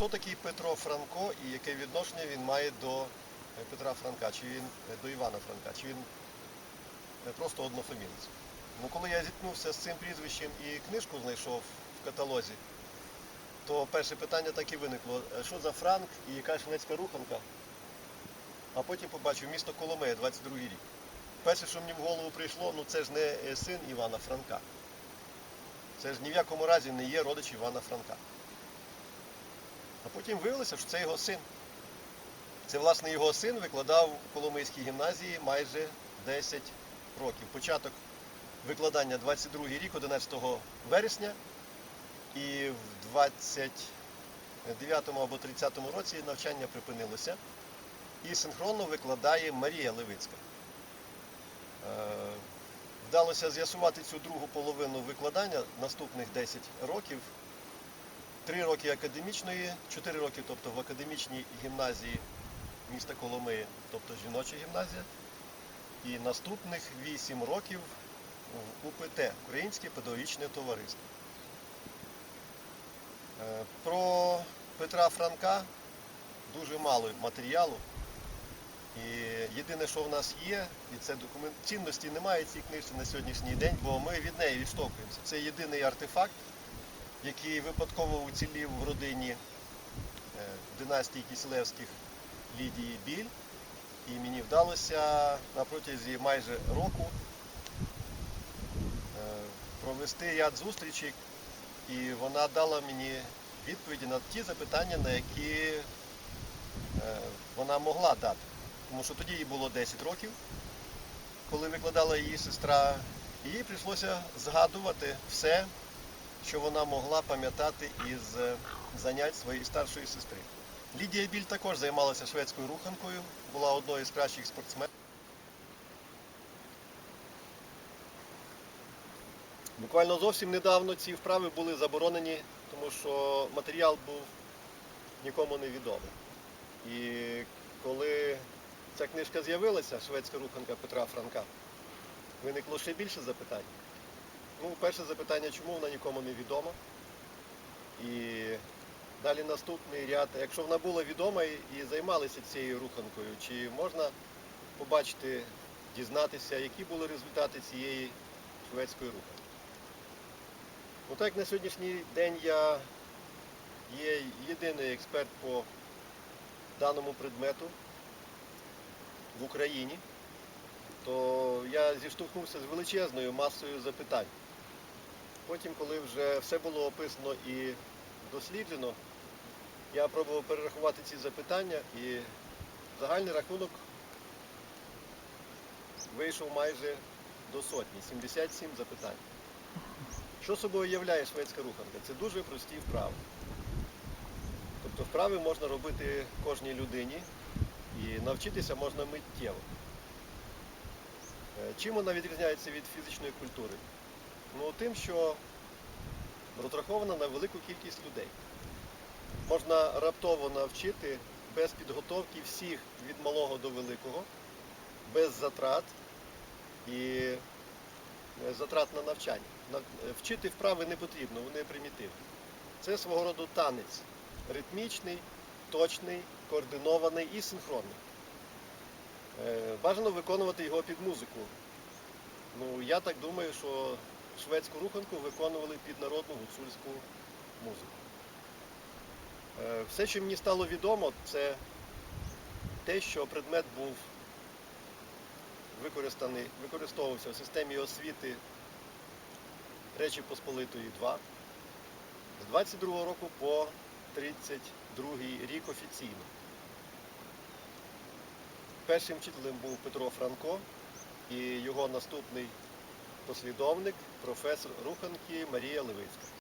Хто такий Петро Франко і яке відношення він має до е, Петра Франка, чи він е, до Івана Франка, чи він е, просто однофамілець? Ну, коли я зіткнувся з цим прізвищем і книжку знайшов в каталозі, то перше питання так і виникло: що за Франк і яка шведська руханка? А потім побачив місто Коломея, 22 рік. Перше, що мені в голову прийшло, ну це ж не син Івана Франка. Це ж ні в якому разі не є родич Івана Франка. А потім виявилося, що це його син. Це, власне, його син викладав у Коломийській гімназії майже 10 років. Початок викладання 22 рік, 11 вересня, і в 29 або 30 році навчання припинилося. І синхронно викладає Марія Левицька. Е, Вдалося з'ясувати цю другу половину викладання наступних 10 років. Три роки академічної, чотири роки, тобто в академічній гімназії міста Коломиї, тобто жіноча гімназія, і наступних вісім років в УПТ Українське педагогічне товариство. Е, Про Петра Франка дуже мало матеріалу. І єдине, що в нас є, і це документ цінності немає цій книжці на сьогоднішній день, бо ми від неї відштовхуємося. Це єдиний артефакт, який випадково уцілів в родині е, династії Кіселевських Лідії Біль. І мені вдалося на протязі майже року е, провести ряд зустрічей, і вона дала мені відповіді на ті запитання, на які е, вона могла дати. Тому що тоді їй було 10 років, коли викладала її сестра, і їй прийшлося згадувати все, що вона могла пам'ятати із е, занять своєї старшої сестри. Лідія Біль також займалася шведською руханкою, була одною з кращих спортсменів. Буквально зовсім недавно ці вправи були заборонені, тому що матеріал був нікому не відомий. І коли ця книжка з'явилася, шведська руханка Петра Франка, виникло ще більше запитань. Ну, перше запитання, чому вона нікому не відома. І далі наступний ряд, якщо вона була відома і займалися цією руханкою, чи можна побачити, дізнатися, які були результати цієї шведської руханки. Ну так на сьогоднішній день я є єдиний експерт по даному предмету в Україні, то я зіштовхнувся з величезною масою запитань. Потім, коли вже все було описано і досліджено, я пробував перерахувати ці запитання і загальний рахунок вийшов майже до сотні, 77 запитань. Що собою являє шведська руханка? Це дуже прості вправи. Тобто вправи можна робити кожній людині і навчитися можна миттєво. Е, Чим вона відрізняється від фізичної культури? Ну, тим, що розрахована на велику кількість людей. Можна раптово навчити без підготовки всіх від малого до великого, без затрат і е, затрат на навчання. Е, Вчити вправи не потрібно, вони примітивні. Це свого роду танець ритмічний, точний, координований і синхронний. Е, Бажано виконувати його під музику. Ну, я так думаю, що шведську руханку виконували під народну гуцульську музику. Е, Все, що мені стало відомо, це те, що предмет був використаний, використовувався в системі освіти Речі Посполитої 2 з 22 року по 32 рік офіційно. Першим вчителем був Петро Франко і його наступний послідовник, професор руханки Марія Левицька.